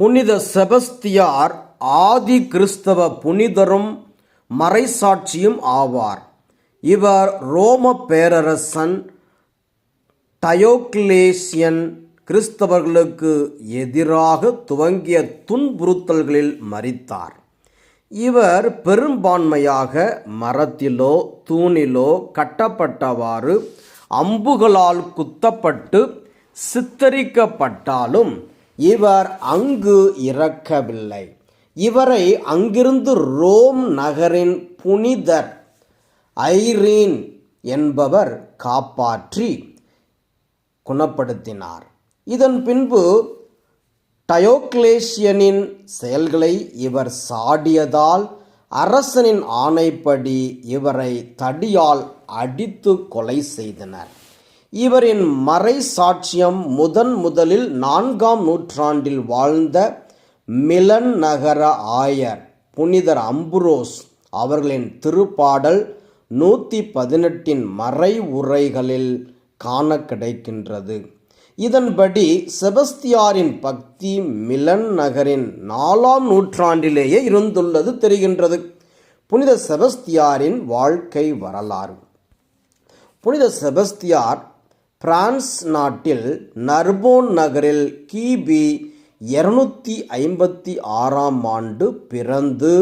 புனித செபஸ்தியார் ஆதி கிறிஸ்தவ புனிதரும் மறைசாட்சியும் ஆவார். இவர் ரோம பேரரசன் டயோக்லேசியன் கிறிஸ்தவர்களுக்கு எதிராக துவங்கிய துன்புறுத்தல்களில் மறித்தார் இவர் பெரும்பான்மையாக மரத்திலோ தூணிலோ கட்டப்பட்டவாறு அம்புகளால் குத்தப்பட்டு சித்தரிக்கப்பட்டாலும் இவர் அங்கு இறக்கவில்லை. இவரை அங்கிருந்து ரோம் நகரின் புனிதர் ஐரீன் என்பவர் காப்பாற்றி குணப்படுத்தினார். இதன் பின்பு டயோக்லேசியனின் செயல்களை இவர் சாடியதால் அரசனின் ஆணைப்படி இவரை தடியால் அடித்து கொலை செய்தனர். இவரின் மறை சாட்சியம் முதன் முதலில் நான்காம் நூற்றாண்டில் வாழ்ந்த மிலன் நகர ஆயர் புனிதர் அம்புரோஸ் அவர்களின் திருப்பாடல் நூற்றி பதினெட்டின் மறை உரைகளில் காண கிடைக்கின்றது. இதன்படி செபஸ்தியாரின் பக்தி மிலன் நகரின் நாலாம் நூற்றாண்டிலேயே இருந்துள்ளது தெரிகின்றது. புனித செபஸ்தியாரின் வாழ்க்கை வரலாறு. புனித செபஸ்தியார் பிரான்ஸ் நாட்டில் நர்போன் நகரில் கிபி இருநூத்தி ஐம்பத்தி ஆறாம் ஆண்டு பிறந்து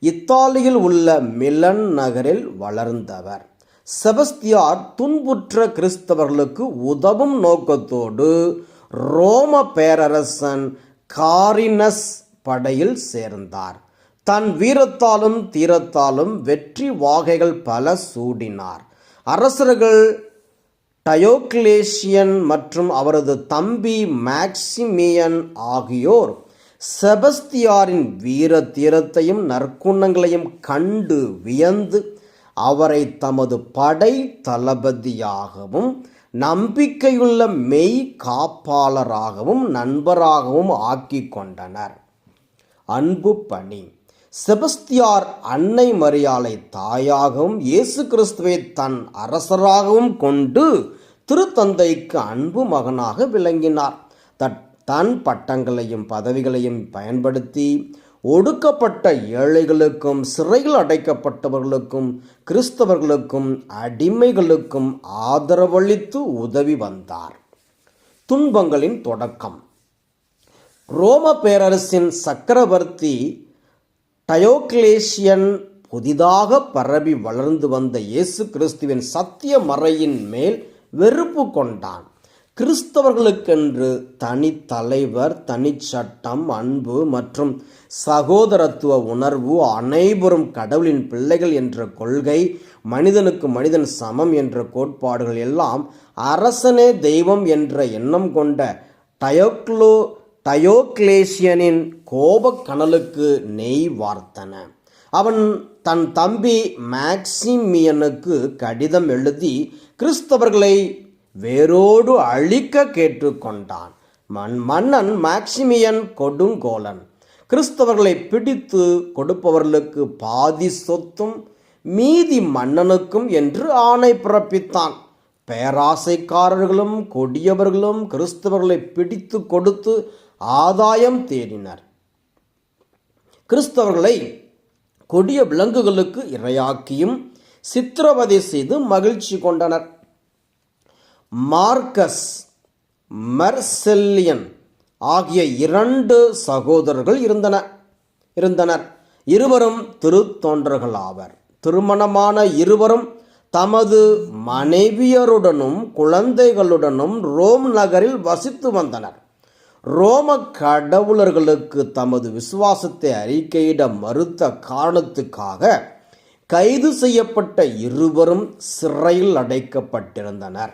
இத்தாலியில் உள்ள மிலன் நகரில் வளர்ந்தவர். செபஸ்தியார் துன்புற்ற கிறிஸ்தவர்களுக்கு உதவும் நோக்கத்தோடு ரோம பேரரசன் காரினஸ் படையில் சேர்ந்தார். தன் வீரத்தாலும் தீரத்தாலும் வெற்றி வாகைகள் பல சூடினார். அரசர்கள் டயோக்லேசியன் மற்றும் அவரது தம்பி மேக்சிமியன் ஆகியோர் செபஸ்தியாரின் வீர தீரத்தையும் நற்குணங்களையும் கண்டு வியந்து அவரை தமது படை தளபதியாகவும் நம்பிக்கையுள்ள மெய் காப்பாளராகவும் நண்பராகவும் ஆக்கி கொண்டனர். அன்பு பணி. செபஸ்தியார் அன்னை மரியாளை தாயாகவும் இயேசு கிறிஸ்துவை தன் அரசராகவும் கொண்டு திருத்தந்தைக்கு அன்பு மகனாக விளங்கினார். தட் தன் பட்டங்களையும் பதவிகளையும் பயன்படுத்தி ஒடுக்கப்பட்ட ஏழைகளுக்கும் சிறையில் அடைக்கப்பட்டவர்களுக்கும் கிறிஸ்தவர்களுக்கும் அடிமைகளுக்கும் ஆதரவளித்து உதவி வந்தார். துன்பங்களின் தொடக்கம். ரோம பேரரசின் சக்கரவர்த்தி டயோக்லேசியன் புதிதாக பரவி வளர்ந்து வந்த இயேசு கிறிஸ்துவின் சத்திய மறையின் மேல் வெறுப்பு கொண்டான். கிறிஸ்தவர்களுக்கென்று தனி தலைவர் தனி சட்டம் அன்பு மற்றும் சகோதரத்துவ உணர்வு அனைவரும் கடவுளின் பிள்ளைகள் என்ற கொள்கை மனிதனுக்கு மனிதன் சமம் என்ற கோட்பாடுகள் எல்லாம் அரசனே தெய்வம் என்ற எண்ணம் கொண்ட டயோக்ளோ டயோக்லேசியனின் கோபக்கணலுக்கு நெய் வார்த்தன. அவன் தன் தம்பி மேக்சிமியனுக்கு கடிதம் எழுதி கிறிஸ்தவர்களை வேரோடு அழிக்க கேட்டுக்கொண்டான். மன் மன்னன் மேக்சிமியன் கொடுங்கோலன் கிறிஸ்தவர்களை பிடித்து கொடுப்பவர்களுக்கு பாதி சொத்தும் மீதி மன்னனுக்கும் என்று ஆணை பிறப்பித்தான். பேராசைக்காரர்களும் கொடியவர்களும் கிறிஸ்தவர்களை பிடித்து கொடுத்து ஆதாயம் தேடினர். கிறிஸ்தவர்களை கொடிய விலங்குகளுக்கு இரையாக்கியும் சித்திரவதை செய்து மகிழ்ச்சி கொண்டனர். மார்க்கஸ் மெர்செல்லியன் ஆகிய இரண்டு சகோதரர்கள் இருந்தன இருந்தனர். இருவரும் திருத்தொண்டர்களாவர் திருமணமான இருவரும் தமது மனைவியருடனும் குழந்தைகளுடனும் ரோம் நகரில் வசித்து வந்தனர். ரோம கடவுளர்களுக்கு தமது விசுவாசத்தை அறிக்கையிட மறுத்த காரணத்துக்காக கைது செய்யப்பட்ட இருவரும் சிறையில் அடைக்கப்பட்டிருந்தனர்.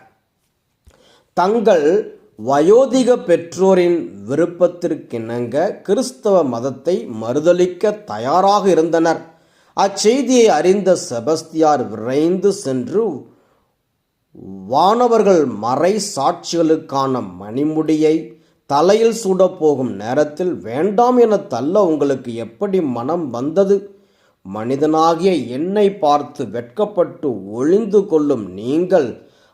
தங்கள் வயோதிக பெற்றோரின் விருப்பத்திற்கிணங்க கிறிஸ்தவ மதத்தை மறுதளிக்க தயாராக இருந்தனர். அச்செய்தியை அறிந்த செபஸ்தியார் விரைந்து சென்று வானவர்கள் மறை சாட்சிகளுக்கான மணிமுடியை தலையில் சூடப்போகும் நேரத்தில் வேண்டாம் என தள்ள உங்களுக்கு எப்படி மனம் வந்தது? மனிதனாகிய என்னை பார்த்து வெட்கப்பட்டு ஒளிந்து கொள்ளும் நீங்கள்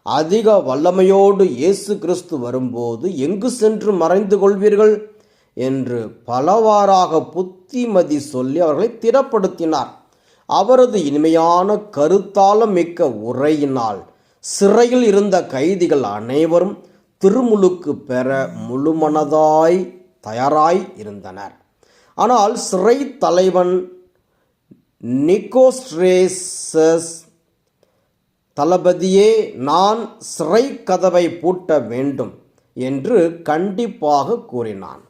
அதிக வல்லமையோடு இயேசு கிறிஸ்து வரும்போது எங்கு சென்று மறைந்து கொள்வீர்கள்? என்று பலவாறாக புத்திமதி சொல்லி அவர்களை திடப்படுத்தினார். அவரது இனிமையான கருத்தாலம் மிக்க உரையினால் சிறையில் இருந்த கைதிகள் அனைவரும் திருமுழுக்கு பெற முழுமனதாய் தயாராய் இருந்தனர். ஆனால் சிறை தலைவன் நிக்கோஸ்ட்ரேசஸ் தளபதியே நான் சிறை கதவை பூட்ட வேண்டும் என்று கண்டிப்பாக கூறினான்.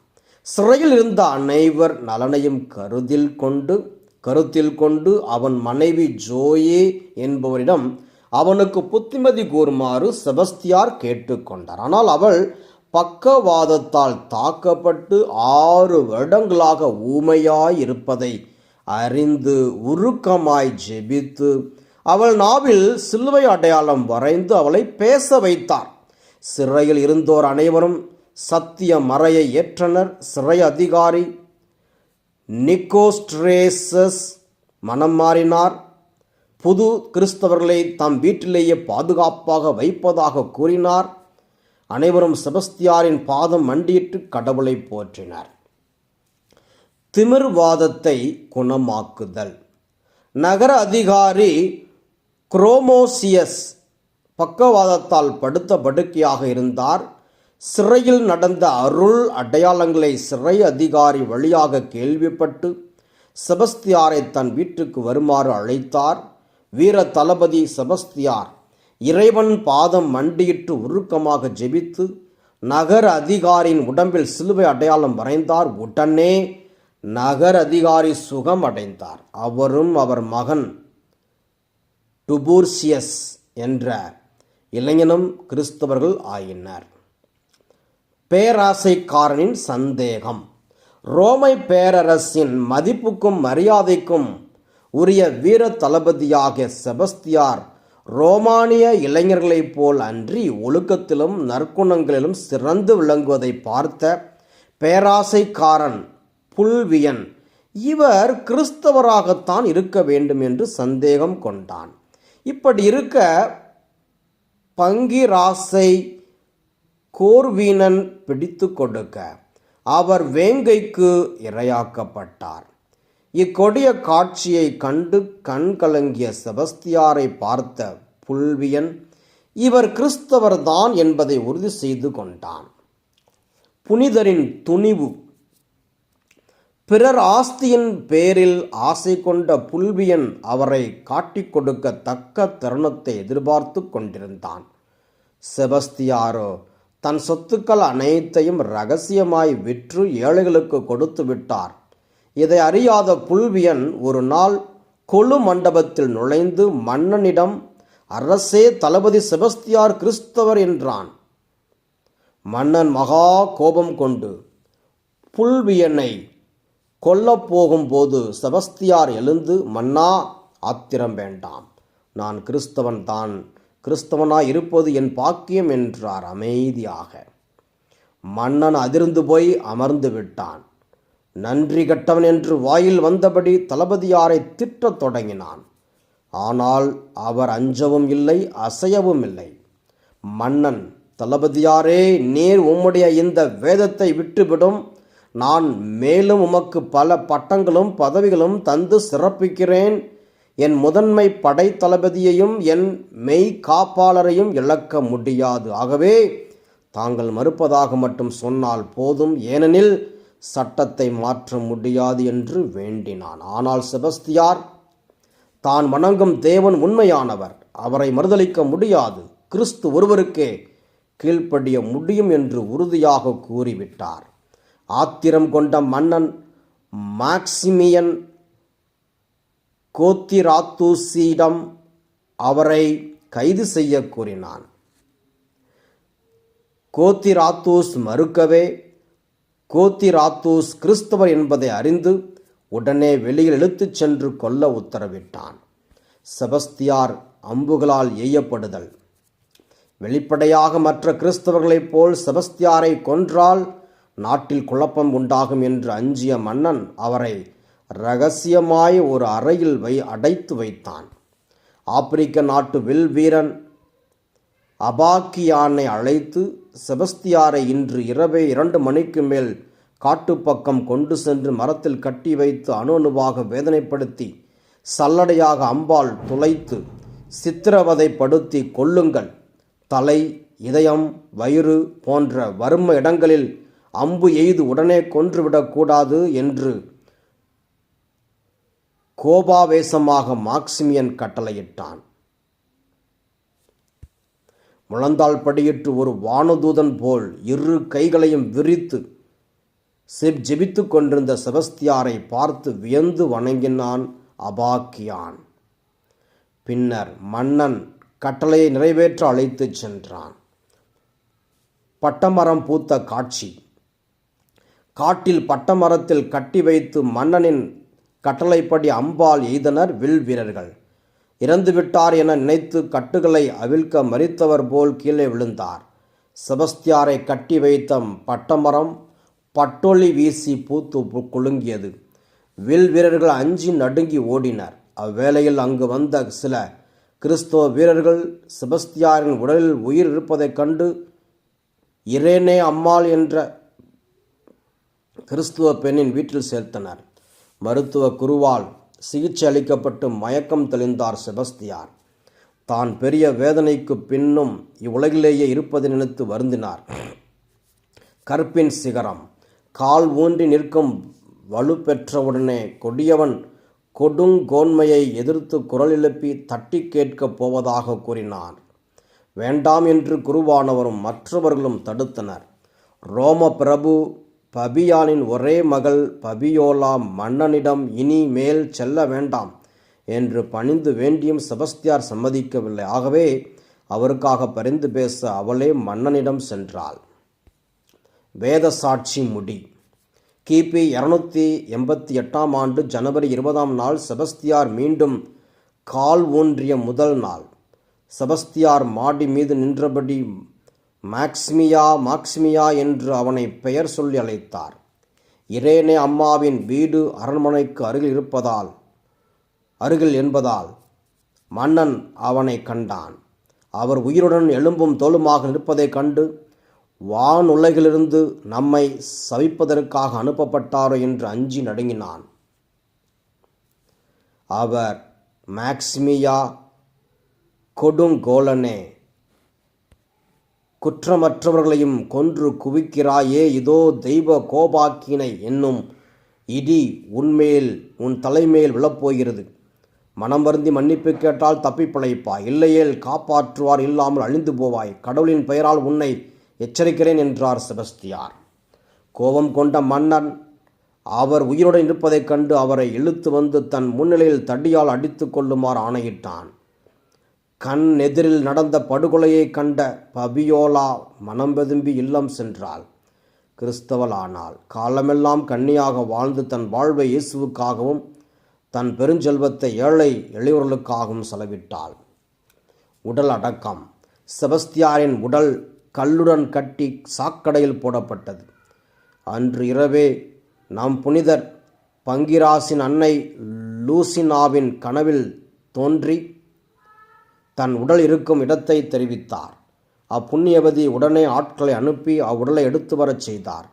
சிறையில் இருந்த அனைவர் நலனையும் கருதில் கொண்டு கருத்தில் கொண்டு அவன் மனைவி ஜோயே என்பவரிடம் அவனுக்கு புத்திமதி கூறுமாறு செபஸ்தியார் கேட்டுக்கொண்டார் ஆனால் அவள் பக்கவாதத்தால் தாக்கப்பட்டு ஆறு வருடங்களாக ஊமையாய் இருப்பதை அறிந்து உருக்கமாய் ஜெபித்து அவள் நாவில் சிலுவை அடையாளம் வரைந்து அவளை பேச வைத்தார். சிறையில் இருந்தோர் அனைவரும் சத்திய மறையை ஏற்றனர். சிறை அதிகாரி நிக்கோஸ்ட்ரேசஸ் மனம் மாறினார். புது கிறிஸ்தவர்களை தம் வீட்டிலேயே பாதுகாப்பாக வைப்பதாக கூறினார். அனைவரும் செபஸ்தியாரின் பாதம் மண்டியிட்டு கடவுளை போற்றினர். திமிர்வாதத்தை குணமாக்குதல். நகர அதிகாரி குரோமோசியஸ் பக்கவாதத்தால் படுத்த படுக்கையாக இருந்தார். சிறையில் நடந்த அருள் அடையாளங்களை சிறை அதிகாரி வழியாக கேள்விப்பட்டு செபஸ்தியாரை தன் வீட்டுக்கு வருமாறு அழைத்தார். வீர தளபதி செபஸ்தியார் இறைவன் பாதம் மண்டியிட்டு உருக்கமாக ஜெபித்து நகர அதிகாரியின் உடம்பில் சிலுவை அடையாளம் வரைந்தார். உடனே நகர் அதிகாரி சுகம் அடைந்தார். அவரும் அவர் மகன் டுபூர்சியஸ் என்ற இளைஞனும் கிறிஸ்தவர்கள் ஆயினர். பேராசைக்காரனின் சந்தேகம். ரோமை பேரரசின் மதிப்புக்கும் மரியாதைக்கும் உரிய வீர தளபதியாகிய செபஸ்தியார் ரோமானிய இளைஞர்களைப் போல் அன்றி ஒழுக்கத்திலும் நற்குணங்களிலும் சிறந்து விளங்குவதை பார்த்த பேராசைக்காரன் புல்வியன். இவர் கிறிஸ்தவராகத்தான் இருக்க வேண்டும் என்று சந்தேகம் கொண்டான். இப்படி இருக்க பங்கிராசை கோர்வீனன் பிடித்து கொடுக்க அவர் வேங்கைக்கு இரையாக்கப்பட்டார். இக்கொடிய காட்சியை கண்டு கண்கலங்கிய செபஸ்தியாரை பார்த்த புல்வியன் இவர் கிறிஸ்தவர்தான் என்பதை உறுதி செய்து கொண்டான். புனிதரின் துணிவு பிறர் ஆஸ்தியின் பேரில் ஆசை கொண்ட புல்வியன் அவரை காட்டிக் கொடுக்க தக்க தருணத்தை எதிர்பார்த்து கொண்டிருந்தான். செபஸ்தியாரோ தன் சொத்துக்கள் அனைத்தையும் ரகசியமாய் விற்று ஏழைகளுக்கு கொடுத்து விட்டார். இதை அறியாத புல்வியன் ஒரு நாள் கொழு மண்டபத்தில் நுழைந்து மன்னனிடம் அரசே தளபதி செபஸ்தியார் கிறிஸ்தவர் என்றான். மன்னன் மகா கோபம் கொண்டு புல்வியனை கொல்லப் போகும்போது செபஸ்தியார் எழுந்து மன்னா ஆத்திரம் வேண்டாம். நான் கிறிஸ்தவன் தான். கிறிஸ்தவனாய் இருப்பது என் பாக்கியம் என்றார் அமைதியாக. மன்னன் அதிர்ந்து போய் அமர்ந்து விட்டான். நன்றி கட்டவன் என்று வாயில் வந்தபடி தளபதியாரை திட்டத் தொடங்கினான். ஆனால் அவர் அஞ்சவும் இல்லை அசையவும் இல்லை. மன்னன் தளபதியாரே நீர் உம்முடைய இந்த வேதத்தை விட்டுவிடும். நான் மேலும் உமக்கு பல பட்டங்களும் பதவிகளும் தந்து சிறப்பிக்கிறேன். என் முதன்மை படை தளபதியையும் என் மெய் காப்பாளரையும் இழக்க முடியாது. ஆகவே தாங்கள் மறுப்பதாக மட்டும் சொன்னால் போதும். ஏனெனில் சட்டத்தை மாற்ற முடியாது என்று வேண்டினான். ஆனால் செபஸ்தியார் தான் வணங்கும் தேவன் உண்மையானவர். அவரை மறுதளிக்க முடியாது. கிறிஸ்து ஒருவருக்கே கீழ்ப்படிய முடியும் என்று உறுதியாக கூறிவிட்டார். ஆத்திரம் கொண்ட மன்னன் மாக்சிமியன் கோத்திராத்தூசியிடம் அவரை கைது செய்ய கூறினான். கோத்திராத்தூஸ் மறுக்கவே கோத்திராத்தூஸ் கிறிஸ்தவர் என்பதை அறிந்து உடனே வெளியில் இழுத்துச் சென்று கொல்ல உத்தரவிட்டான். செபஸ்தியார் அம்புகளால் எய்யப்படுதல். வெளிப்படையாக மற்ற கிறிஸ்தவர்களைப் போல் செபஸ்தியாரை கொன்றால் நாட்டில் குழப்பம் உண்டாகும் என்று அஞ்சிய மன்னன் அவரை ரகசியமாய் ஒரு அறையில் வை அடைத்து வைத்தான். ஆப்பிரிக்க நாட்டு வில் வீரன் அபாக்கியானை அழைத்து செபஸ்தியாரை இன்று இரவே இரண்டு மணிக்கு மேல் காட்டுப்பக்கம் கொண்டு சென்று மரத்தில் கட்டி வைத்து அணு அணுவாக வேதனைப்படுத்தி சல்லடையாக அம்பாள் துளைத்து சித்திரவதைப்படுத்தி கொள்ளுங்கள் தலை இதயம் வயிறு போன்ற வறும இடங்களில் அம்பு எய்து உடனே கொன்றுவிடக்கூடாது என்று கோபாவேசமாக மாக்சிமியன் கட்டளையிட்டான். முழந்தால் படியிட்டு ஒரு வானதூதன் போல் இரு கைகளையும் விரித்து செப் ஜெபித்து கொண்டிருந்த செபஸ்தியாரை பார்த்து வியந்து வணங்கினான் அபாக்கியான். பின்னர் மன்னன் கட்டளையை நிறைவேற்ற அழைத்துச் சென்றான். பட்டமரம் பூத்த காட்சி. காட்டில் பட்டமரத்தில் கட்டி வைத்து மன்னனின் கட்டளைப்படி அம்பால் எய்தனர் வில் வீரர்கள். இறந்துவிட்டார் என நினைத்து கட்டுகளை அவிழ்க்க மறித்தவர் போல் கீழே விழுந்தார். செபஸ்தியாரை கட்டி வைத்த பட்டமரம் பட்டொளி வீசி பூத்து குலுங்கியது. வில் வீரர்கள் அஞ்சி நடுங்கி ஓடினர். அவ்வேளையில் அங்கு வந்த சில கிறிஸ்தவ வீரர்கள் செபஸ்தியாரின் உடலில் உயிர் இருப்பதைக் கண்டு இரேனே அம்மாள் என்ற கிறிஸ்துவ பெண்ணின் வீட்டில் சேர்த்தனர். மருத்துவ குருவால் சிகிச்சை அளிக்கப்பட்டு மயக்கம் தெளிந்தார் செபஸ்தியார். தான் பெரிய வேதனைக்கு பின்னும் இவ்வுலகிலேயே இருப்பதை நினைத்து வருந்தினார். கற்பின் சிகரம். கால் ஊன்றி நிற்கும் வலுப்பெற்றவுடனே கொடியவன் கொடுங்கோன்மையை எதிர்த்து குரல் எழுப்பி தட்டி கேட்கப் போவதாக கூறினார். வேண்டாம் என்று குருவானவரும் மற்றவர்களும் தடுத்தனர். ரோம பிரபு பபியானின் ஒரே மகள் பபியோலா மன்னனிடம் இனி மேல் செல்ல வேண்டாம் என்று பணிந்து வேண்டியும் செபஸ்தியார் சம்மதிக்கவில்லை. ஆகவே அவருக்காக பரிந்து பேச அவளே மன்னனிடம் சென்றாள். வேத சாட்சி முடி. கிபி இருநூத்தி எண்பத்தி எட்டாம் ஆண்டு ஜனவரி இருபதாம் நாள் செபஸ்தியார் மீண்டும் கால் ஊன்றிய முதல் நாள். செபஸ்தியார் மாடி மீது நின்றபடி மாக்ஸ்மியா மாக்ஸ்மியா என்று அவனை பெயர் சொல்லி அழைத்தார். இரேனே அம்மாவின் வீடு அரண்மனைக்கு அருகில் இருப்பதால் அருகில் என்பதால் மன்னன் அவனை கண்டான். அவர் உயிருடன் எலும்பும் தோலுமாக நிற்பதைக் கண்டு வானுலகிலிருந்து நம்மை சவிப்பதற்காக அனுப்பப்பட்டாரோ? என்று அஞ்சி நடுங்கினான். அவர் மேக்ஸ்மியா கொடுங்கோலனே குற்றமற்றவர்களையும் கொன்று குவிக்கிறாயே இதோ தெய்வ கோபாக்கினை என்னும் இடி உன்மேல் உன் தலைமேல் விழப்போகிறது. மனம் வருந்தி மன்னிப்பு கேட்டால் தப்பி பிழைப்பாய் இல்லையேல் காப்பாற்றுவார் இல்லாமல் அழிந்து போவாய். கடவுளின் பெயரால் உன்னை எச்சரிக்கிறேன் என்றார் செபஸ்தியார். கோபம் கொண்ட மன்னன் அவர் உயிருடன் இருப்பதைக் கண்டு அவரை இழுத்து வந்து தன் முன்னிலையில் தடியால் அடித்து கொள்ளுமாறு ஆணையிட்டான். கண் எதிரில் நடந்த படுகொலையைக் கண்ட பபியோலா மனம் வெதும்பி இல்லம் சென்றாள். கிறிஸ்தவளானாள். காலமெல்லாம் கன்னியாக வாழ்ந்து தன் வாழ்வை இயேசுவுக்காகவும் தன் பெருஞ்செல்வத்தை ஏழை எளியவர்களுக்காகவும் செலவிட்டாள். உடல் அடக்கம். செபஸ்தியாரின் உடல் கல்லுடன் கட்டி சாக்கடையில் போடப்பட்டது. அன்று இரவே நம் புனிதர் பங்கிராசின் அன்னை லூசினாவின் கனவில் தோன்றி தன் உடல் இருக்கும் இடத்தை தெரிவித்தார். அப்புண்ணியவதி உடனே ஆட்களை அனுப்பி அவ்வுடலை எடுத்து வரச் செய்தார்.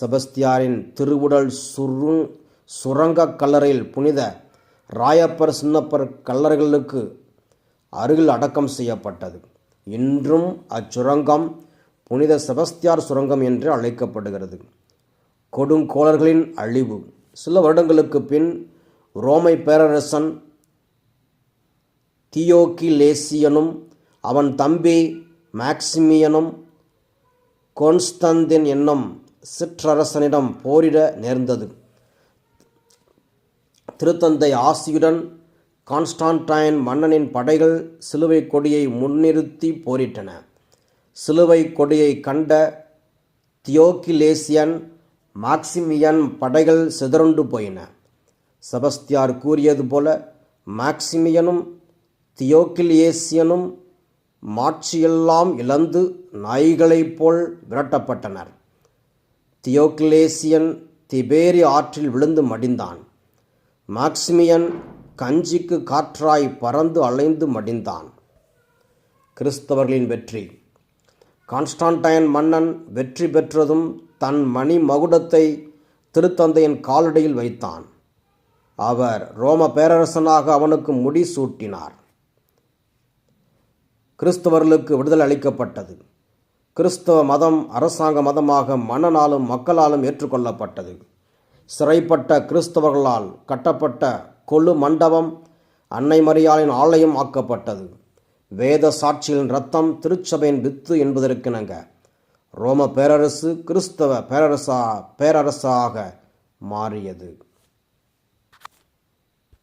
செபஸ்தியாரின் திருவுடல் சுரு சுரங்கக் கல்லறையில் புனித ராயப்பர் சின்னப்பர் கல்லறைகளுக்கு அருகில் அடக்கம் செய்யப்பட்டது. இன்றும் அச்சுரங்கம் புனித செபஸ்தியார் சுரங்கம் என்று அழைக்கப்படுகிறது. கொடுங்கோளர்களின் அழிவு. சில வருடங்களுக்கு பின் ரோமை பேரரசன் தியோக்கிலேசியனும் அவன் தம்பி மேக்சிமியனும் கொன்ஸ்தந்தின் என்னும் சிற்றரசனிடம் போரிட நேர்ந்தது. திருத்தந்தை ஆசியுடன் கான்ஸ்டான்டைன் மன்னனின் படைகள் சிலுவை கொடியை முன்னிறுத்தி போரிட்டன. சிலுவை கொடியை கண்ட தியோக்கிலேசியன் மாக்சிமியன் படைகள் சிதறுண்டு போயின. செபஸ்தியார் கூறியது போல மாக்சிமியனும் தியோக்கிலியேசியனும் மாட்சியெல்லாம் இழந்து நாய்களைப் போல் விரட்டப்பட்டனர். தியோக்கிலேசியன் திபேரி ஆற்றில் விழுந்து மடிந்தான். மாக்சிமியன் கஞ்சிக்கு காற்றாய் பறந்து அலைந்து மடிந்தான். கிறிஸ்தவர்களின் வெற்றி. கான்ஸ்டான்டைன் மன்னன் வெற்றி பெற்றதும் தன் மணி மகுடத்தை திருத்தந்தையின் காலடியில் வைத்தான். அவர் ரோம பேரரசனாக அவனுக்கு முடி சூட்டினார். கிறிஸ்தவர்களுக்கு விடுதலை அளிக்கப்பட்டது. கிறிஸ்தவ மதம் அரசாங்க மதமாக மன்னனாலும் மக்களாலும் ஏற்றுக்கொள்ளப்பட்டது. சிறைப்பட்ட கிறிஸ்தவர்களால் கட்டப்பட்ட கொழு மண்டபம் அன்னை மரியாளின் ஆலயம் ஆக்கப்பட்டது. வேத சாட்சியின் ரத்தம் திருச்சபையின் வித்து என்பதற்கிணங்க ரோம பேரரசு கிறிஸ்தவ பேரரசா பேரரசாக மாறியது.